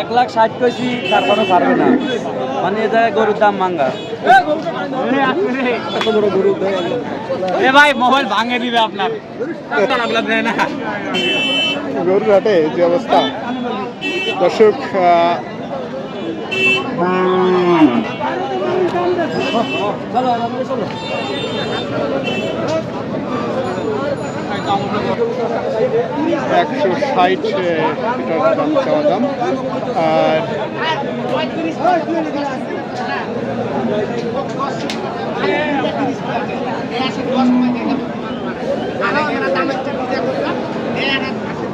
এক লাখ ষাট কইছি তারপরে পারবে না। মানে এ জায়গায় গরুর দাম মাঙ্গা এ ভাই, মোবাইল ভাঙে দিবে আপনার। আপনার দেয় না গরুর হাটে যে অবস্থা। দর্শক একশো ষাট দাম চাওয়া দাম আর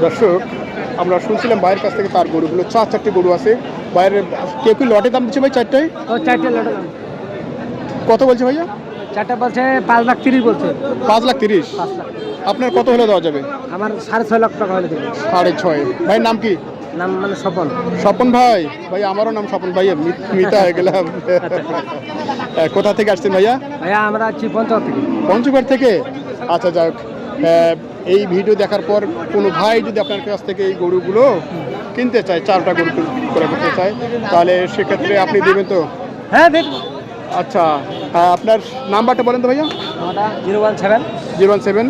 দর্শক, আমরা শুনছিলাম বাইরের কাছ থেকে তার গরুগুলো, চার চারটি গরু আছে। বাইরের কেউ কি লটে দাম দিচ্ছে ভাই চারটায়? ও চারটে লটে দাম। কত বলছে ভাইয়া? চারটে বলছে পাঁচ লাখ তিরিশ বলছে। পাঁচ লাখ তিরিশ? আপনার কত হলে দেওয়া যাবে? আমার সাড়ে ছয় লাখ টাকা হলে দেবে। সাড়ে ছয়। ভাইয়ের নাম কি? নাম মানে স্বপন। স্বপন ভাই। ভাই আমারও নাম স্বপন ভাই মিতা হয়ে গেলাম। কোথা থেকে আসছেন ভাইয়া? ভাইয়া আমরা আছি পঞ্চায়েত থেকে। পঞ্চগড় থেকে? আচ্ছা যাক এই ভিডিও দেখার পর কোনো ভাই যদি আপনার কাছ থেকে এই গরুগুলো কিনতে চায় চারটা গরু করে করতে চায় তাহলে সেক্ষেত্রে আপনি দেবেন তো? হ্যাঁ দেখ আচ্ছা আপনার নাম্বারটা বলেন তো ভাইয়া। Zero one seven. Zero one seven.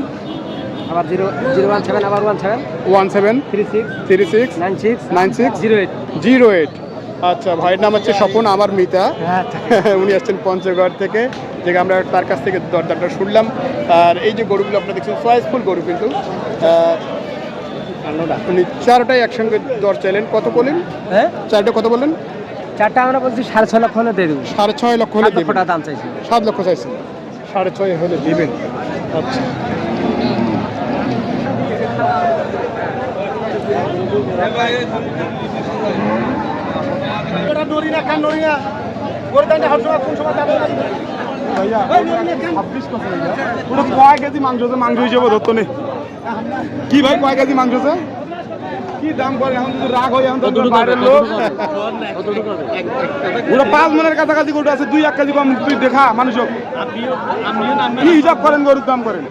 আবার জিরো জিরো ওয়ান সেভেন আবার one seven. One seven. Three six. Three six. Nine six. Nine six. Zero eight. Zero eight. আচ্ছা ভাইয়ের নাম হচ্ছে স্বপন আমার মিতা। হ্যাঁ। উনি আসছেন পঞ্চগড় থেকে যে আমরা তার কাছ থেকে দরদারটা শুনলাম। আর এই যে গরুগুলো আপনারা দেখছেন চয়েসফুল গরু কিন্তু। উনি চারটাই একসঙ্গে দর চাইলেন। কত বললেন? হ্যাঁ? চারটা কত বললেন? চারটা আমরা বলছি সাড়ে ছয় লক্ষ হলে দিয়ে দেবো। সাড়ে ছয় লক্ষ হলে সাত দেবেন। দাম চাইছি। সাত লক্ষ চাইছেন। সাড়ে ছয় হলে দেবেন। আচ্ছা। মাংস? মাংস হিসেবে ধরতো নেই কি ভাই কয় কেজি মাংস আছে? কি দাম করে? এখন যদি রাগ হয় এখন তো বাইরের লোক। ওরা পাঁচ মনের কাছাকাছি গরু আছে দুই এক কেজি কম তুই দেখা মানুষ কি হিসাব করেন গরুর দাম করেন?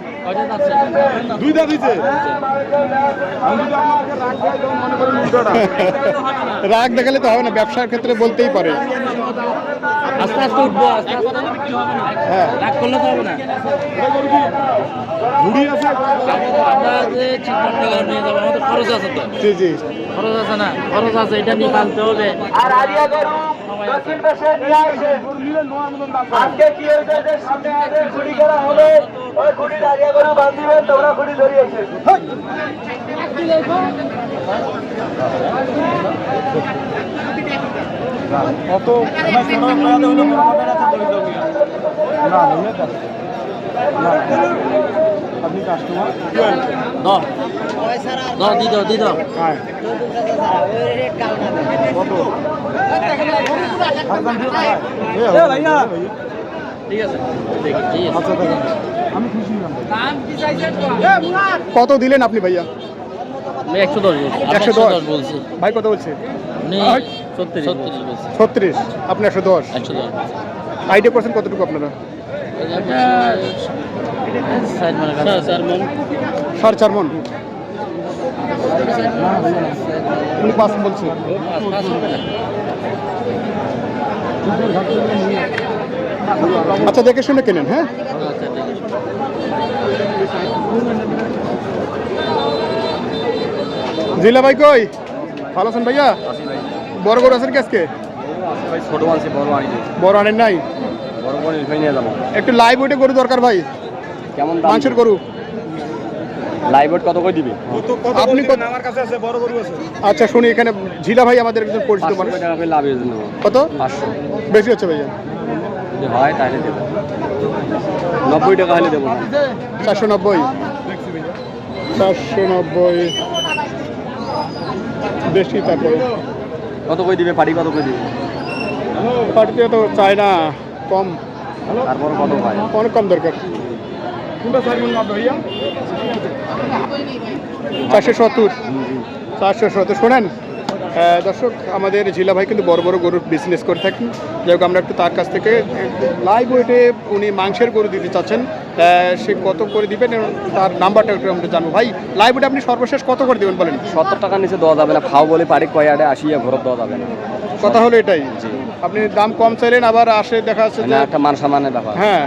রাগ দেখালে তো হবে না ব্যবসার ক্ষেত্রে বলতেই পারে। আস্তে আস্তে উঠবো আস্তে আস্তে হ্যাঁ। রাগ করলে তো হবে না। ঘুড়ি আছে? আমরা যে চিত্রটা নিয়ে যাব আমাদের খরচ আছে তো। জি জি। খরচ আছে না? খরচ আছে এটা নিয়ে পালতে হবে। আর আরিয়া গরু দক্ষিণ পাশে নিয়ে আসে। আজকে কি হয়েছে সামনে আগে খুঁড়ি করা হবে? খুঁড়ির আরিয়া গরু বাঁধিবেন তোমরা খুঁড়ি ধরিয়েছে। কত আপনি কাস্টমার দাও দাও দি দাও দি দাও। কত? ভাইয়া। ঠিক আছে। আচ্ছা কত দিলেন আপনি ভাইয়া? একশো দশ একশো দশ? বলছি। ভাই কত বলছে? ছত্রিশ আপনি একশো দশ? আইডিয়া করছেন কতটুকু আপনারা? সাড়ে চার মন। উনি পাঁচ বলছে। আচ্ছা দেখে শুনে কেনেন হ্যাঁ? জিলা ভাই কই? ভালো আছেন ভাইয়া? বড় বড় আছেন কি আজকে? ছোট আছে বড় আনি বড় আনেন নাই? বড় বড় নিয়ে যাব। একটু লাইভ ওইটা গরু দরকার ভাই। কেমন মাংসের গরু। লাইভ কত করে দিবি? আপনি কত- আমার কাছে আছে বড় গরু আছে। আচ্ছা শুনি এখানে জিলা ভাই আমাদের একজন পরিচিত মানুষ। কত? বেশি হচ্ছে ভাইয়া। হয় তাহলে দেবো। নব্বই টাকা হলে দেবো। চারশো নব্বই। চারশো নব্বই। বেশি তারপরে। কত করে দিবে পাটি কত করে দিবে? পার্টিতে তো চায় না কম। তারপর কত হয়? অনেক কম দরকার। কোনটা চার ভাইয়া? চারশো সত্তর। চারশো সত্তর। শোনেন দর্শক আমাদের জিলা ভাই কিন্তু বড় বড় গরুর বিজনেস করে থাকেন। যাই হোক আমরা একটু তার কাছ থেকে লাইভ ওয়েটে উনি মাংসের গরু দিতে চাচ্ছেন। সে কত করে দিবেন এবং তার নাম্বারটা একটু আমরা জানব। ভাই লাইভ ওয়েটে আপনি সর্বশেষ কত করে দিবেন বলেন? সত্তর টাকার নিচে দেওয়া যাবে না। খাও বলে পারি কয় আডে আসিয়া ঘরত দেওয়া যাবে না। কথা হলো এটাই। আপনি দাম কম চাইলেন আবার আসে দেখা যাচ্ছে যে একটা মান সম্মানের ব্যাপার। হ্যাঁ।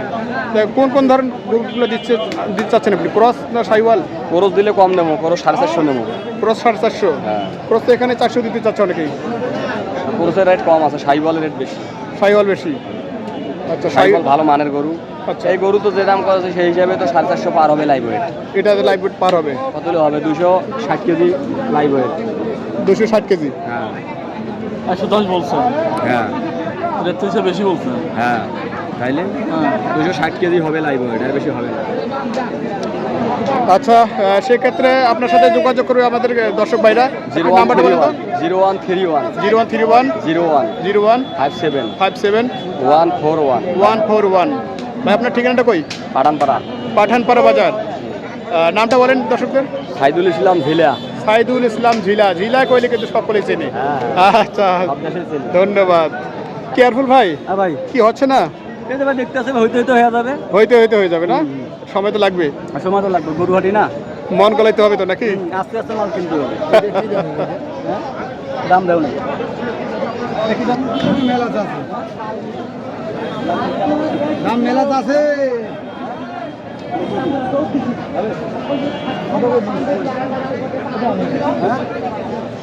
কোন কোন ধরনের গরুগুলো দিচ্ছে দিতে চাচ্ছেন আপনি? ক্রস না সাইওয়াল? খরচ দিলে কম নেব খরচ সাড়ে চারশো নেব। ক্রস সাড়ে চারশো? হ্যাঁ। ক্রস তো এখানে চারশো দিতে চাচ্ছে অনেকেই। খরচের রেট কম আছে সাইবলের রেট বেশি। সাইওয়াল বেশি। আচ্ছা সাইওয়াল ভালো মানের গরু। আচ্ছা। এই গরু তো যে দাম করেছে সেই হিসাবে তো সাড়ে চারশো পার হবে লাইভ ওয়েট এটা লাইভ পার হবে? কত হবে? দুশো ষাট কেজি লাইভ ওয়েট দুশো ষাট কেজি? হ্যাঁ। একশো দশ বলছেন। হ্যাঁ। বেশি বলছেন? হ্যাঁ। তাইলে? দুশো ষাট কেজি হবে লাইভ বেশি হবে না। আচ্ছা সেক্ষেত্রে আপনার সাথে যোগাযোগ করবে আমাদের দর্শক ভাইরা। জিরো ওয়ান নাম্বারটা three one zero one three one zero one three one zero one zero one five seven five seven one four one. One four one. ভাই আপনার ঠিকানাটা কই? পাঠানপাড়া। পাঠানপাড়া বাজার। নামটা বলেন দর্শকদের। সাইদুল ইসলাম ভিলা সাইদুল ইসলাম ঝিলা। ঝিলা কইলে কিন্তু সকলেই চেনে। হ্যাঁ। আচ্ছা। ধন্যবাদ। কেয়ারফুল ভাই। হ্যাঁ ভাই। কি হচ্ছে না? দেখতে আসে হইতে হইতে হয়ে যাবে। হইতে হইতে হয়ে যাবে না? সময় তো লাগবে আর সময় তো লাগবে গরুহাটি না? মন গলাইতে হবে তো নাকি? আস্তে আস্তে মাল কিনতে হবে। হ্যাঁ? দাম দেও না। দাম মেলা আছে।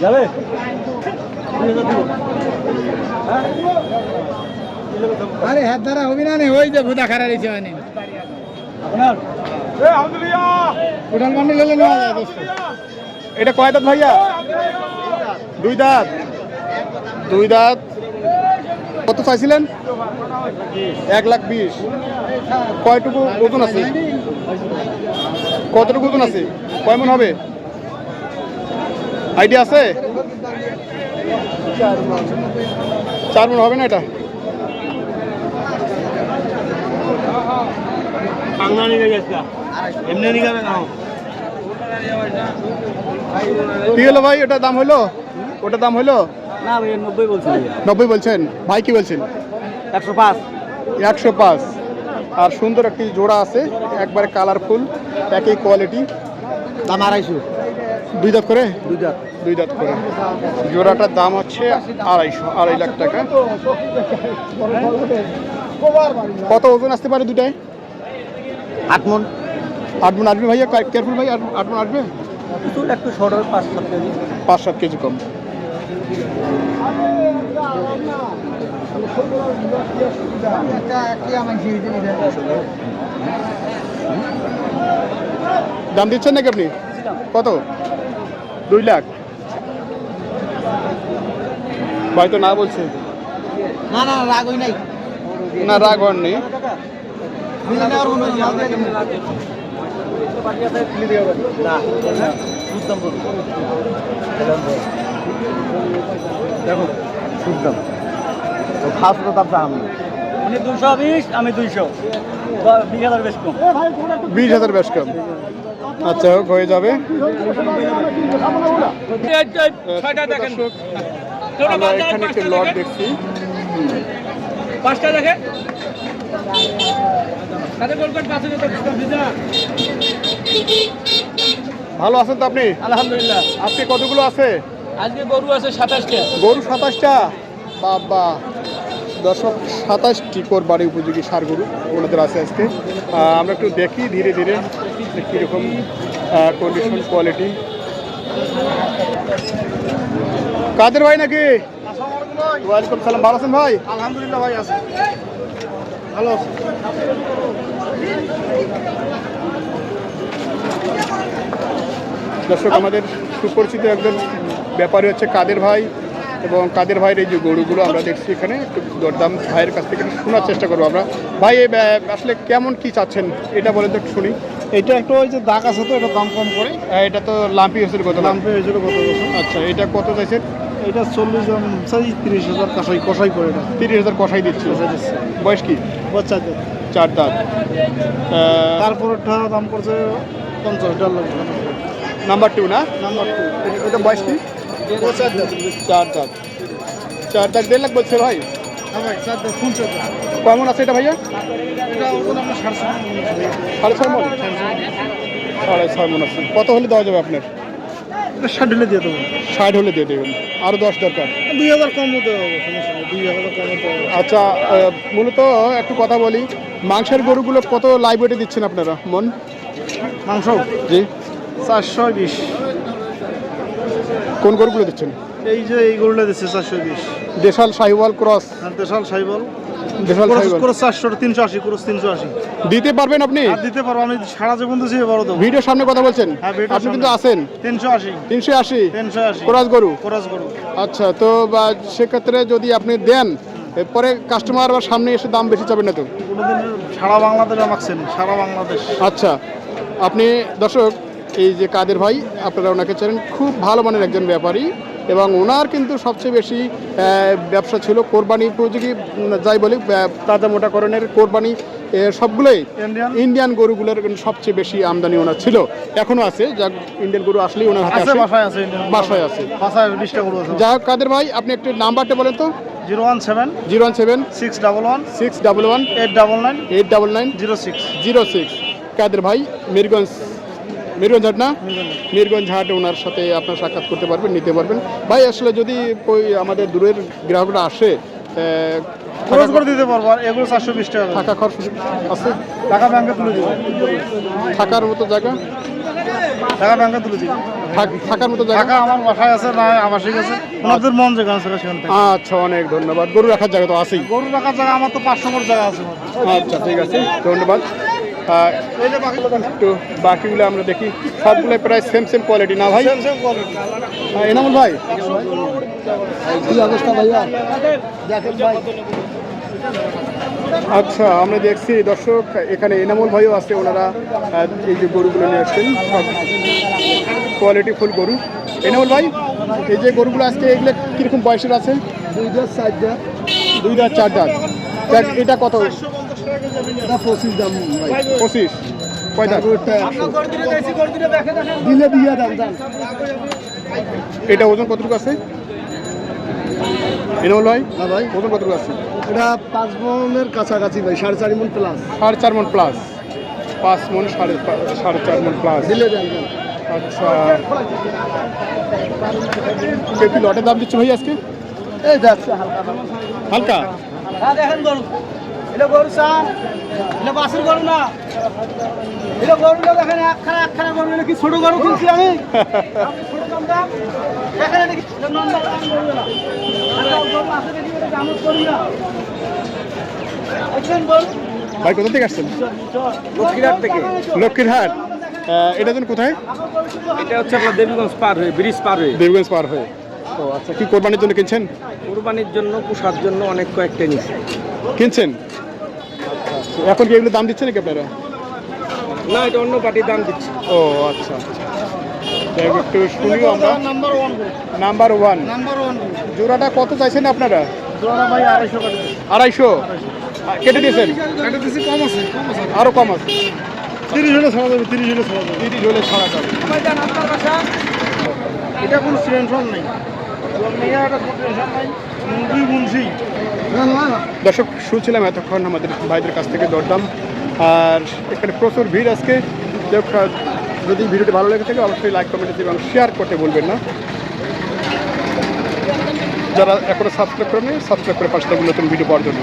যাবে? আরে হাত দ্বারা হবি না নে ওই যে ভুদা খারা রয়েছে মানে আপনার? উঠান বান্ডেল হলে নেওয়া যায় দোস্ত? এটা কয় দাঁত ভাইয়া? দুই দাঁত। দুই দাঁত। কত চাইছিলেন? এক লাখ বিশ। কয়টুকু ওজন আছে? কতটুকু ওজন আছে? কয় মন হবে? আইডিয়া আছে? চার মন হবে না এটা? এমনি নিগাবে না কি হলো ভাই? ওটার দাম হলো? ওটার দাম হলো? না ভাই নব্বই বলছি নব্বই বলছেন? ভাই কি বলছেন? একশো পাঁচ। একশো পাঁচ। আর সুন্দর একটি জোড়া আছে একবারে কালারফুল একই কোয়ালিটি দাম আড়াইশো। দুই দাঁত করে? দুই দাঁত। দুই দাঁত করে। জোড়াটার দাম হচ্ছে আড়াইশো আড়াই লাখ টাকা। কত ওজন আসতে পারে দুটায়? আট মন আট মন আসবে ভাইয়া? কেয়ারফুল ভাই আট- মন আসবে? একটু একটু শর্ট হবে পাঁচ সাত কেজি। পাঁচ সাত কেজি কম। দাম দিচ্ছেন নাকি আপনি? কত? দুই লাখ। ভাই তো না বলছে। না না রাগ হই নাই। না রাগ হননি। মিলে নেওয়ার কোনো মাল দিয়ে দেবো। দেখো শুদ্ধম ফার্স্ট দাম উনি দুশো বিশ আমি দুইশো বিশ হাজার বেশ কম। বিশ হাজার বেশ কম আচ্ছা হোক হয়ে যাবে আমরা এখানে একটি লট দেখছি। পাঁচটা দেখে ভালো আছেন তো আপনি? আলহামদুলিল্লাহ। আজকে কতগুলো আছে? আজকে গরু আছে সাতাশটা। গরু সাতাশটা? বাবা। দর্শক সাতাশটি কোর বাড়ি উপযোগী সার গরু ওনাদের আছে আজকে। আমরা একটু দেখি ধীরে ধীরে কীরকম কন্ডিশন কোয়ালিটি কাদের ভাই নাকি? ওয়ালাইকুম সালাম। ভালো আছেন ভাই? আলহামদুলিল্লাহ ভাই আছে। ভালো দর্শক আমাদের সুপরিচিত একজন ব্যাপারী হচ্ছে কাদের ভাই এবং কাদের ভাইয়ের এই যে গরুগুলো আমরা দেখছি এখানে একটু দরদাম ভাইয়ের কাছ থেকে একটু শোনার চেষ্টা করব আমরা। ভাই এই আসলে কেমন কি চাচ্ছেন? এটা বলে তো একটু শুনি। এটা একটু ওই যে দাগ আছে তো এটা দাম কম করে। এটা তো লাম্পি হয়েছিল কত লাম্পি হয়েছিল কত বছর। আচ্ছা এটা কত চাইছেন? এটা চল্লিশ জন তিরিশ হাজার কষাই কষাই করে তিরিশ হাজার কষাই দিচ্ছি। বয়স দিচ্ছে বয়স চার দাঁত। দাম করছে পঞ্চাশ ডলার নাম্বার টু না? নাম্বার টু এটা বয়স কি? চার দাঁত। চার দাঁত। দেড় লাখ বলছে ভাই। কেমন আছে এটা ভাইয়া? সাড়ে ছয় মন। সাড়ে ছয় মন আছে। কত হলে দেওয়া যাবে আপনার? ষাট হলে দিয়ে দেবো। ষাট হলে দিয়ে দেবেন। আরও দশ দরকার? দুই হাজার কম হতে হবে সমস্যা নেই। দুই হাজার কম হতে আচ্ছা মূলত একটু কথা বলি। মাংসের গরুগুলো কত লাইভ ওয়েটে দিচ্ছেন আপনারা মন? মাংস? জি। চারশো বিশ। কোন গরুগুলো দিচ্ছেন? এই যে এই গরুটা দিচ্ছে চারশো বিশ। দেশাল শাহিওয়াল ক্রস। আর দেশাল সাইবল দিতে পারবেন আপনি? দিতে পারব আমি সারা জীবন বড় ভিডিওর সামনে কথা বলছেন? হ্যাঁ, আপনি কিন্তু আছেন। তিনশো আশি। তিনশো আশি? তিনশো আশি। ক্রস গরু? ক্রস গরু। আচ্ছা তো বা সেক্ষেত্রে যদি আপনি দেন এরপরে কাস্টমার বা সামনে এসে দাম বেশি চাবেন না তো? বাংলাদেশ সারা বাংলাদেশ। আচ্ছা আপনি দর্শক এই যে কাদের ভাই আপনারা ওনাকে চেনেন খুব ভালো মানের একজন ব্যাপারী এবং ওনার কিন্তু সবচেয়ে বেশি ব্যবসা ছিল কোরবানি উপযোগী যাই বলি তাজা মোটাকরণের কোরবানি সবগুলোই ইন্ডিয়ান গরুগুলোর সবচেয়ে বেশি আমদানি ওনার ছিল। এখনও আছে যা ইন্ডিয়ান গরু আসলেই ওনার হাতে আছে বাসায় আছে হোক কাদের ভাই আপনি একটু নাম্বারটা বলেন তো। Zero one seven zero one seven six double one six double one eight double nine eight double nine zero six. Zero six. Kader ভাই মিরগঞ্জ মিরগঞ্জ হাট না? মিরগঞ্জ হাট ওনার সাথে আপনার সাক্ষাৎ করতে পারবেন নিতে পারবেন। ভাই আসলে যদি ওই আমাদের দূরের গ্রাহকরা আসে খরচ করে দিতে পারব আর এগুলো চারশো বিশ টাকা। থাকা খরচ আছে? টাকা ব্যাংকে তুলে দিব। থাকার মতো জায়গা? টাকা ব্যাংকে তুলে দিব। থাকার মতো জায়গা? আমার বাসায় আছে না আবাসিক আছে। ওনাদের মন সেখান আচ্ছা অনেক ধন্যবাদ। গরু রাখার জায়গা তো আছেই। গরু রাখার জায়গা আমার তো পাঁচশো করে জায়গা আছে। আচ্ছা ঠিক আছে। ধন্যবাদ। একটু বাকিগুলো আমরা দেখি। সবগুলো প্রায় সেম সেম কোয়ালিটি না ভাই? হ্যাঁ, এনামুল ভাই। অবস্থা ভাইয়া আচ্ছা আমরা দেখছি দর্শক এখানে এনামুল ভাইও আছে ওনারা এই যে গরুগুলো নিয়ে আসছেন। সব কোয়ালিটি ফুল গরু। এনামুল ভাই এই যে গরুগুলো আজকে এগুলো কীরকম বয়সের আছে? দুই দাঁত চার দাঁত। দুই দাঁত চার দাঁত। এটা কত? এটা পঁচিশ দাম ভাই। পঁচিশ। কয় দাঁত দিলে দিয়ে দাম দাম এটা ওজন কতটুকু আছে? এনামুল ভাই? হ্যাঁ ভাই। ওজন কতটুকু আছে? এটা পাঁচ মনের কাছাকাছি ভাই সাড়ে চারি মন প্লাস সাড়ে চার মন প্লাস পাঁচ মন সাড়ে সাড়ে চার মন প্লাস দিলে দেন। আচ্ছা। লটের দাম দিচ্ছে ভাই আজকে? এই যাচ্ছে হালকা। হালকা? হ্যাঁ দেখেন এটা গরু চান এটা বাসুর গরু না। এটা দেখেন একখানা একখানা গরু এটা কি ছোট গরু কিনছি আমি? গরু গরু দেখি গরু ভাই কোথা থেকে আসছেন? থেকে। লক্ষ্মীরহাট? এটা যেন কোথায়? এটা হচ্ছে আপনার দেবীগঞ্জ পার হয়ে ব্রিজ পার হয়ে। দেবগঞ্জ পার হয়ে। ও আচ্ছা। কি কোরবানির জন্য কিনছেন? কোরবানির জন্য পোষার জন্য অনেক কয়েকটা নিচ্ছে কিনছেন? এখন কি এগুলো দাম দিচ্ছে নাকি আপনারা? না এটা অন্য পার্টির দাম দিচ্ছে। ও আচ্ছা আচ্ছা। একটু শুনিও আমরা। Number one number one number one জোড়াটা কত চাইছেন আপনারা? জোড়া ভাই আড়াইশো আড়াইশো? কেটে দিয়েছেন? এটা দিচ্ছি কম আছে আরও কম আছে। তিরিশ হলে ছাড়া যাবে তিরিশ হলে ছাড়া যাবে। তিরিশ হলে ছাড়া যাবে। এটা কোনো টেনশন নেই। টেনশন নাই। মুরগি মুন্সি। দর্শক, শুনছিলাম এতক্ষণ আমাদের ভাইদের কাছ থেকে দরদাম। আর এখানে প্রচুর ভিড় আজকে। যদি ভিডিওটি ভালো লেগে থাকে, অবশ্যই লাইক কমেন্ট এবং শেয়ার করতে বলবেন না। যারা এখনও সাবস্ক্রাইব করেন সাবস্ক্রাইব করে পাশে নতুন ভিডিও পাওয়ার জন্য।